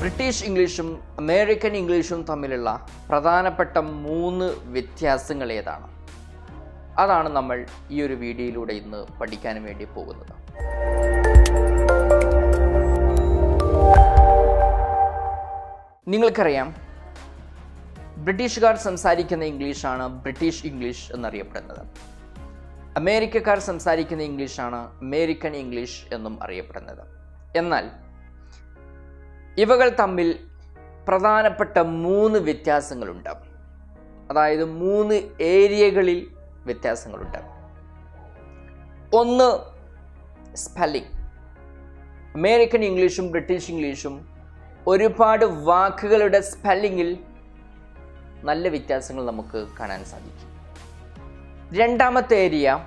British ഇംഗ്ലീഷും American ഇംഗ്ലീഷും തമ്മിലുള്ള പ്രധാനപ്പെട്ട മൂന്ന് വ്യത്യാസങ്ങൾ ഏതാണ്? അതാണ് നമ്മൾ ഈ ഒരു വീഡിയോയിലൂടെ ഇന്ന് പഠിക്കാൻ വേണ്ടി പോകുന്നത്. നിങ്ങൾക്കറിയാം ബ്രിട്ടീഷുകാർ സംസാരിക്കുന്ന ഇംഗ്ലീഷാണ് ബ്രിട്ടീഷ് ഇംഗ്ലീഷ് എന്നറിയപ്പെടുന്നത്. അമേരിക്കക്കാർ സംസാരിക്കുന്ന ഇംഗ്ലീഷാണ് അമേരിക്കൻ ഇംഗ്ലീഷ് എന്നും അറിയപ്പെടുന്നത്. എന്നാൽ ഇവകൾ തമ്മിൽ പ്രധാനപ്പെട്ട മൂന്ന് വ്യത്യാസങ്ങളുണ്ട്. അതായത് മൂന്ന് ഏരിയകളിൽ വ്യത്യാസങ്ങളുണ്ട്. ഒന്ന് സ്പെല്ലിംഗ് അമേരിക്കൻ ഇംഗ്ലീഷും ബ്രിട്ടീഷ് ഇംഗ്ലീഷും ഒരുപാട് വാക്കുകളുടെ സ്പെല്ലിങ്ങിൽ നല്ല വ്യത്യാസങ്ങൾ നമുക്ക് കാണാൻ സാധിക്കും. രണ്ടാമത്തെ ഏരിയ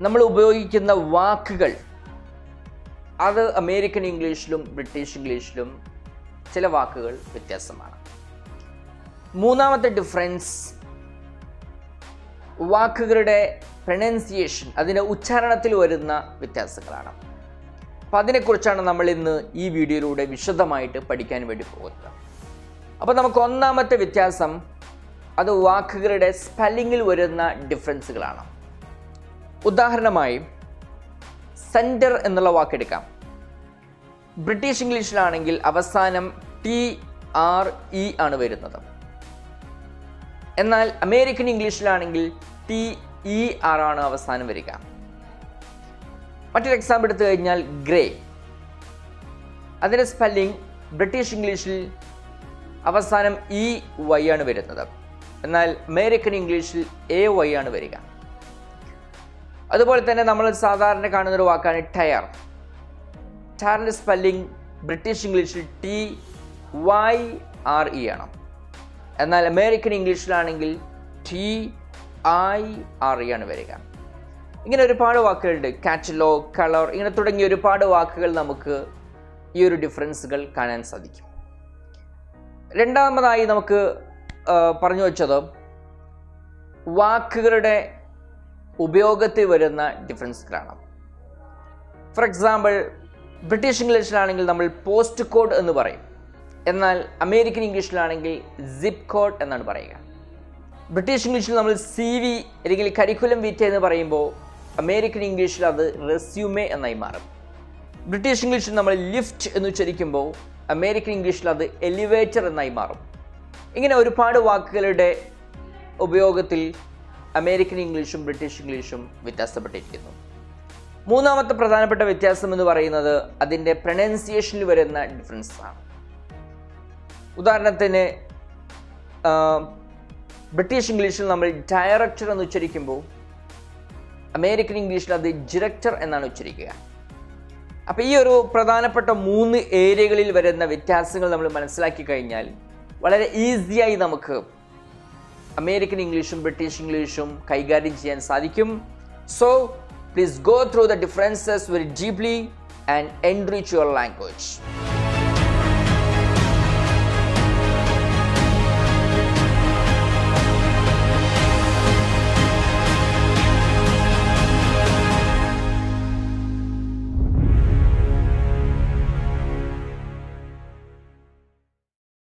നമ്മൾ ഉപയോഗിക്കുന്ന വാക്കുകൾ അത് അമേരിക്കൻ ഇംഗ്ലീഷിലും ബ്രിട്ടീഷ് ഇംഗ്ലീഷിലും ചില വാക്കുകൾ വ്യത്യാസമാണ്. മൂന്നാമത്തെ ഡിഫറൻസ് വാക്കുകളുടെ പ്രൊനൗൺസിയേഷൻ അതിന്റെ ഉച്ചാരണത്തിൽ വരുന്ന വ്യത്യാസങ്ങളാണ്. അപ്പം അതിനെക്കുറിച്ചാണ് നമ്മൾ ഇന്ന് ഈ വീഡിയോയിലൂടെ വിശദമായിട്ട് പഠിക്കാൻ വേണ്ടി പോകുന്നത്. അപ്പോൾ നമുക്ക് ഒന്നാമത്തെ വ്യത്യാസം അത് വാക്കുകളുടെ സ്പെല്ലിങ്ങിൽ വരുന്ന ഡിഫറൻസുകളാണ് ഉദാഹരണമായി സെന്റർ എന്നുള്ള വാക്കെടുക്കാം. ബ്രിട്ടീഷ് ഇംഗ്ലീഷിലാണെങ്കിൽ അവസാനം ടി ആർ ഇ ആണ് വരുന്നത്. എന്നാൽ അമേരിക്കൻ ഇംഗ്ലീഷിലാണെങ്കിൽ ടി ഇ ആർ ആണ് അവസാനം വരിക. മറ്റൊരു എക്സാമ്പിൾ എടുത്തു കഴിഞ്ഞാൽ ഗ്രേ. അതിന്റെ സ്പെല്ലിംഗ് ബ്രിട്ടീഷ് ഇംഗ്ലീഷിൽ അവസാനം ഇ വൈ ആണ് വരുന്നത്. എന്നാൽ അമേരിക്കൻ ഇംഗ്ലീഷിൽ എ വൈ ആണ് വരിക. അതുപോലെ തന്നെ നമ്മൾ സാധാരണ കാണുന്ന ഒരു വാക്കാണ് ടയർ ടയറിന്റെ സ്പെല്ലിംഗ് ബ്രിട്ടീഷ് ഇംഗ്ലീഷിൽ ടി വൈ ആർ ഇ ആണ്. എന്നാൽ അമേരിക്കൻ ഇംഗ്ലീഷിലാണെങ്കിൽ ടി ഐ ആർ ഇ ആണ് വരിക. ഇങ്ങനെ ഒരുപാട് വാക്കുകളുണ്ട്. കാറ്റലോ കളർ ഇങ്ങനെ തുടങ്ങിയ ഒരുപാട് വാക്കുകൾ നമുക്ക് ഈ ഒരു ഡിഫറൻസുകൾ കാണാൻ സാധിക്കും. രണ്ടാമതായി നമുക്ക് പറഞ്ഞു വെച്ചത് വാക്കുകളുടെ ഉപയോഗത്തിൽ വരുന്ന ഡിഫറൻസ് കാണാം ഫോർ എക്സാമ്പിൾ ബ്രിട്ടീഷ് ഇംഗ്ലീഷിലാണെങ്കിൽ നമ്മൾ പോസ്റ്റ് കോഡ് എന്ന് പറയും. എന്നാൽ അമേരിക്കൻ ഇംഗ്ലീഷിലാണെങ്കിൽ സിപ്പ് കോഡ് എന്നാണ് പറയുക. ബ്രിട്ടീഷ് ഇംഗ്ലീഷിൽ നമ്മൾ സി വി അല്ലെങ്കിൽ കരിക്കുലം വിറ്റ എന്ന് പറയുമ്പോൾ അമേരിക്കൻ ഇംഗ്ലീഷിൽ അത് റെസ്യൂമേ എന്നായി മാറും. ബ്രിട്ടീഷ് ഇംഗ്ലീഷിൽ നമ്മൾ ലിഫ്റ്റ് എന്ന് ഉച്ചരിക്കുമ്പോൾ അമേരിക്കൻ ഇംഗ്ലീഷിൽ അത് എലിവേറ്റർ എന്നായി മാറും. ഇങ്ങനെ ഒരുപാട് വാക്കുകളുടെ ഉപയോഗത്തിൽ അമേരിക്കൻ ഇംഗ്ലീഷും ബ്രിട്ടീഷ് ഇംഗ്ലീഷും വ്യത്യാസപ്പെട്ടിരിക്കുന്നു. മൂന്നാമത്തെ പ്രധാനപ്പെട്ട വ്യത്യാസം എന്ന് പറയുന്നത് അതിന്റെ പ്രൊനൗൺസിയേഷനിൽ വരുന്ന ഡിഫറൻസ് ആണ്. ഉദാഹരണത്തിന് ബ്രിട്ടീഷ് ഇംഗ്ലീഷിൽ നമ്മൾ ഡയറക്ടർ എന്ന് ഉച്ചരിക്കുമ്പോൾ അമേരിക്കൻ ഇംഗ്ലീഷിൽ അത് ഡിറക്ടർ എന്നാണ് ഉച്ചരിക്കുക. അപ്പോൾ ഈ ഒരു പ്രധാനപ്പെട്ട മൂന്ന് ഏരിയകളിൽ വരുന്ന വ്യത്യാസങ്ങൾ നമ്മൾ മനസ്സിലാക്കി കഴിഞ്ഞാൽ വളരെ ഈസിയായി നമുക്ക് അമേരിക്കൻ ഇംഗ്ലീഷും ബ്രിട്ടീഷ് ഇംഗ്ലീഷും കൈകാര്യം ചെയ്യാൻ സാധിക്കും so please go through the differences very deeply and enrich your language